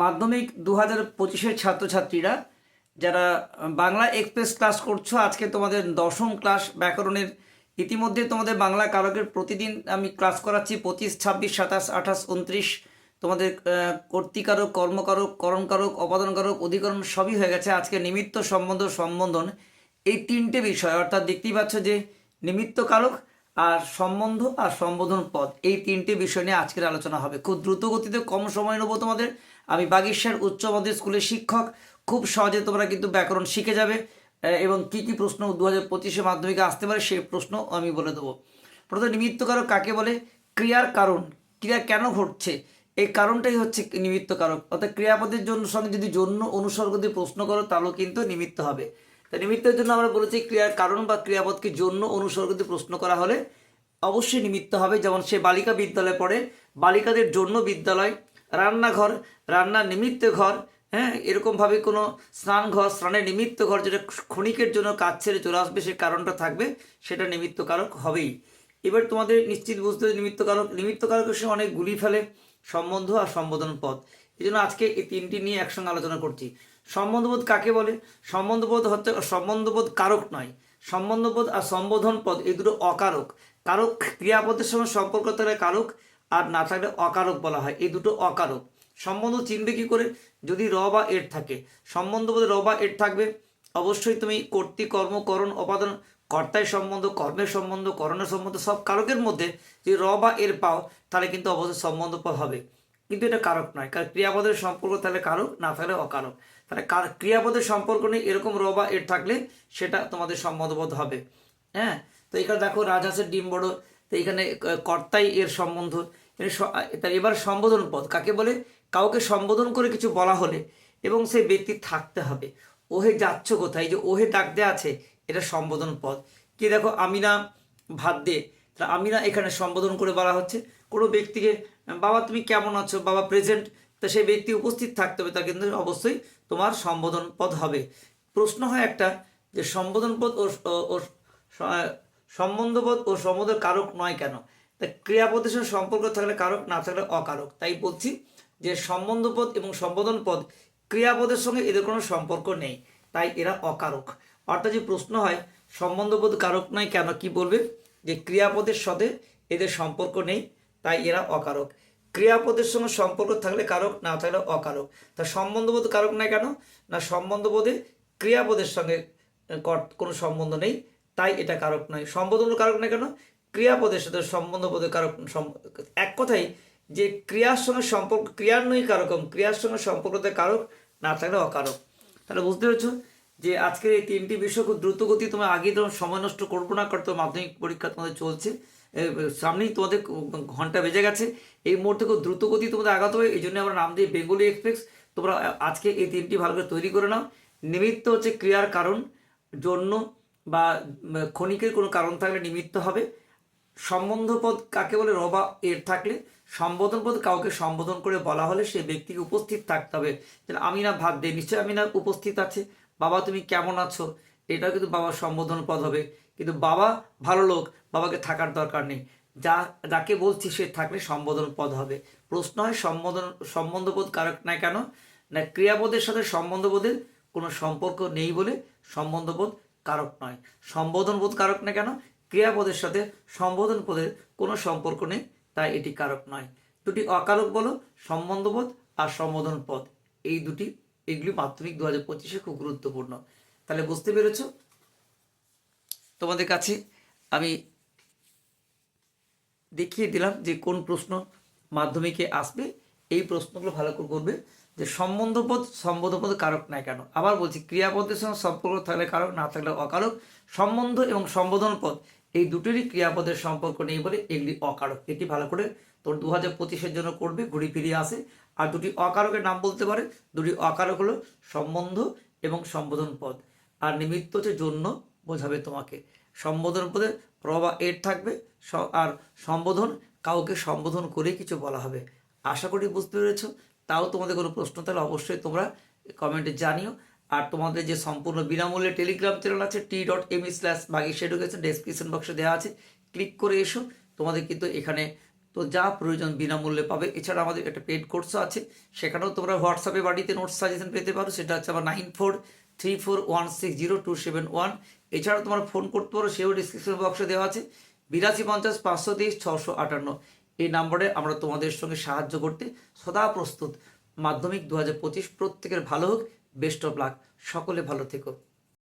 মাধ্যমিক দু হাজার পঁচিশের ছাত্রছাত্রীরা, যারা বাংলা এক্সপ্রেস ক্লাস করছ, আজকে তোমাদের দশম ক্লাস ব্যাকরণের, ইতিমধ্যে তোমাদের বাংলা কারকের প্রতিদিন আমি ক্লাস করাচ্ছি পঁচিশ, ছাব্বিশ, সাতাশ, আঠাশ, উনত্রিশ। তোমাদের কর্তৃকারক, কর্মকারক, করণকারক অপাদানকারক অধিকরণ সবই হয়ে গেছে। আজকে নিমিত্ত সম্বন্ধ সম্বন্ধন এই তিনটে বিষয়। অর্থাৎ দেখতেই পাচ্ছ যে নিমিত্ত কারক আর সম্বন্ধ আর সম্বোধন পদ এই তিনটে বিষয় নিয়ে আজকের আলোচনা হবে। খুব দ্রুত গতিতে কম সময় নেব তোমাদের। আমি বাগেশ্বর উচ্চ মাধ্যমিক স্কুলের শিক্ষক। খুব সহজে তোমরা কিন্তু ব্যাকরণ শিখে যাবে এবং কি কি প্রশ্ন দু হাজার পঁচিশে মাধ্যমিকে আসতে পারে সেই প্রশ্ন আমি বলে দেবো। প্রথমে নিমিত্ত কারক কাকে বলে? ক্রিয়ার কারণ। ক্রিয়া কেন ঘটছে? এই কারণটাই হচ্ছে নিমিত্ত কারক অর্থাৎ ক্রিয়াপদের জন্য সঙ্গে যদি জন্য অনুসর্গ দিয়ে প্রশ্ন করো, তাহলেও কিন্তু নিমিত্ত হবে। তা নিমিত্তের জন্য আমরা বলেছি ক্রিয়ার কারণ বা ক্রিয়াপদকে জন্য অনুসর্গ দিয়ে প্রশ্ন করা হলে অবশ্যই নিমিত্ত হবে। যেমন সে বালিকা বিদ্যালয়ে পড়ে, বালিকাদের জন্য বিদ্যালয়, রান্নাঘর, রান্নার নিমিত্ত ঘর হ্যাঁ এরকমভাবে কোনো স্নান ঘর, স্নানের নিমিত্ত ঘর যেটা ক্ষণিকের জন্য কাজ ছেড়ে চলে আসবে, সে কারণটা থাকবে, সেটা নিমিত্ত কারক হবেই। এবার তোমাদের নিশ্চিত বুঝতে নিমিত্ত কারক, নিমিত্ত কারকের সঙ্গে অনেক গুলি ফেলে, সম্বন্ধ আর সম্বোধন পথ। এই জন্য আজকে এই তিনটি নিয়ে একসঙ্গে আলোচনা করছি। সম্বন্ধবোধ কাকে বলে? সম্বন্ধবোধ হচ্ছে সম্বন্ধবোধ কারক নয়। সম্বন্ধবোধ আর সম্বোধন পদ এই দুটো অকারক। কারক ক্রিয়াপদের সঙ্গে সম্পর্ক থাকলে কারক আর না থাকলে অকারক বলা হয়। এই দুটো অকারক। সম্বন্ধ চিনবে কি করে? যদি র বা এর থাকে। সম্বন্ধবোধ র বা এর থাকবে। অবশ্যই তুমি কর্তৃ, কর্ম, করণ, অপাদান, কর্তায় সম্বন্ধ, কর্মের সম্বন্ধ, করণের সম্বন্ধ সব কারকের মধ্যে যদি র বা এর পাও, তাহলে কিন্তু অবশ্যই সম্বন্ধ হবে। কিন্তু এটা কারক নয়। কারণ ক্রিয়াপদের সম্পর্ক তাহলে কারক, না থাকলে অকারক। তাহলে কার- ক্রিয়াপদের সম্পর্ক নেই এরকম র বা এর থাকলে সেটা তোমাদের সম্বন্ধবোধ হবে। হ্যাঁ? তো এখানে দেখো রাজহাঁসের ডিম বড়, তো এখানে কর্তাই এর সম্বন্ধ। তার এবার সম্বোধন পদ। কাকে বলে? কাউকে সম্বোধন করে কিছু বলা হলে এবং সেই ব্যক্তি থাকতে হবে। ওহে যাচ্ছ কোথায়? যে ওহে ডাক দেয়া আছে, এটা সম্বোধন পদ। কি দেখো, আমিনা ভাত দে তা আমিনা এখানে সম্বোধন করে বলা হচ্ছে। কোনো ব্যক্তিকে, বাবা, তুমি কেমন আছো? বাবা প্রেজেন্ট তা সেই ব্যক্তি উপস্থিত থাকতে হবে তা কিন্তু অবশ্যই তোমার সম্বোধন পদ হবে। প্রশ্ন হয় একটা যে সম্বোধন পদ ও, ও- ও, স- সম্বন্ধবোধ ও সম্বোধের কারক নয় কেন? তা ক্রিয়াপদের সঙ্গে সম্পর্ক থাকলে কারক, না থাকলে অকারক। তাই বলছি যে সম্বন্ধপদ এবং সম্বোধন পদ ক্রিয়াপদের সঙ্গে এদের কোনো সম্পর্ক নেই, তাই এরা অকারক। অর্থাৎ যে প্রশ্ন হয় সম্বন্ধবোধ কারক নয় কেন? কি বলবে? যে ক্রিয়াপদের সাথে এদের সম্পর্ক নেই, তাই এরা অকারক। ক্রিয়াপদের সঙ্গে সম্পর্ক থাকলে কারক, না থাকলে অকারক। তা সম্বন্ধবোধ কারক নয় কেন? না সম্বন্ধবোধে ক্রিয়াপদের সঙ্গে কোনো সম্বন্ধ নেই, তাই এটা কারক নয়। সম্বোধন কারক নয় কেন? ক্রিয়াপদের সাথে সম্বন্ধবোধের কারক এক কথাই যে ক্রিয়ার সঙ্গে সম্পর্ক, ক্রিয়ার নয় কারকম ক্রিয়ার সঙ্গে সম্পর্কতে কারক, না থাকলে অকারক। তাহলে বুঝতে পেরেছ যে আজকের এই তিনটি বিষয় খুব দ্রুত গতি তোমার আগে তোমার সময় নষ্ট করব না, কারণ মাধ্যমিক পরীক্ষা তোমাদের চলছে সামনেই তোমাদের ঘণ্টা বেজে গেছে। এই মুহূর্তে খুব দ্রুত গতি তোমাদের আগাতে হবে, এই জন্য আমরা নাম দিই বেঙ্গলি এক্সপ্রেস, তোমরা আজকে এই তিনটি ভালো করে তৈরি করে নাও। নিমিত্ত হচ্ছে ক্রিয়ার কারণ, জন্য বা ক্ষণিকের কোনো কারণ থাকলে নিমিত্ত হবে। সম্বন্ধ পদ কাকে বলে, রবা এর থাকলে, সম্বোধন পদ কাউকে সম্বোধন করে বলা হলে সে ব্যক্তিকে উপস্থিত থাকতে হবে। যেন আমি না ভাত দে নিশ্চয়ই আমি না উপস্থিত আছে। বাবা, তুমি কেমন আছো? এটাও কিন্তু বাবার সম্বোধন পদ হবে। কিন্তু বাবা ভালো লোক বাবাকে থাকার দরকার নেই। যা, যাকে বলছি সে থাকলে সম্বোধন পদ হবে। প্রশ্ন হয় সম্বোধন, সম্বন্ধবোধ কারক না কেন? না ক্রিয়াবোধের সাথে সম্বন্ধবোধের কোনো সম্পর্ক নেই বলে সম্বন্ধবোধ কারক নয়। সম্বোধন বোধ কারক না কেন? ক্রিয়াপদের সাথে সম্বোধন পদের কোনো সম্পর্ক নেই, তাই এটি কারক নয়। দুটি অকারক বলো, সম্বন্ধবোধ আর সম্বোধন পদ এই দুটি, এগুলি মাধ্যমিক দু হাজার পঁচিশে খুব গুরুত্বপূর্ণ। তাহলে বুঝতে পেরেছ? তোমাদের কাছে আমি দেখিয়ে দিলাম যে কোন প্রশ্ন মাধ্যমিকে আসবে। এই প্রশ্নগুলো ভালো করে করবে যে সম্বন্ধপদ সম্বোধপদ কারক নাই কেন? আবার বলছি, ক্রিয়াপদের সঙ্গে সম্পর্ক থাকলে কারক, না থাকলে অকারক। সম্বন্ধ এবং সম্বোধন পদ, এই দুটোরই ক্রিয়াপদের সম্পর্ক নেই বলে এগুলি অকারক। এটি ভালো করে তোর দু হাজার পঁচিশের জন্য করবে, ঘুরি ফিরিয়ে আসে। আর দুটি অকারকের নাম বলতে পারে। দুটি অকারক হলো সম্বন্ধ এবং সম্বোধন পদ। আর নিমিত্ত হচ্ছে জন্য বোঝাবে তোমাকে। সম্বোধন পদে প্রবা এর থাকবে। আর সম্বোধন, কাউকে সম্বোধন করে কিছু বলা হবে। আশা করি বুঝতে পেরেছ। তাও তোমাদের কোনো প্রশ্ন, তাহলে অবশ্যই তোমরা কমেন্টে জানিও। আর তোমাদের যে সম্পূর্ণ বিনামূল্যে টেলিগ্রাম চ্যানেল আছে T dot M slash Bagish education description বক্সে দেওয়া আছে। ক্লিক করে এসো। তোমাদের কিন্তু এখানে তো যা প্রয়োজন বিনামূল্যে পাবে। এছাড়া আমাদের একটা পেড কোর্সও আছে। সেখানেও তোমরা হোয়াটসঅ্যাপে বাড়িতে নোটস সাজেশন পেতে পারো। সেটা হচ্ছে আমার nine four three four one six zero two seven one এছাড়াও তোমরা ফোন করতে পারো, সেও ডিসক্রিপশন বক্সে দেওয়া আছে। বিরাশি পঞ্চাশ পাঁচশো তেইশ ছশো আটান্ন। এই নম্বরে আমরা তোমাদের সঙ্গে সাহায্য করতে সদা প্রস্তুত। মাধ্যমিক দু হাজার পঁচিশ প্রত্যেকের ভালো হোক বেস্ট অফ লাক সকলে ভালো থেকো।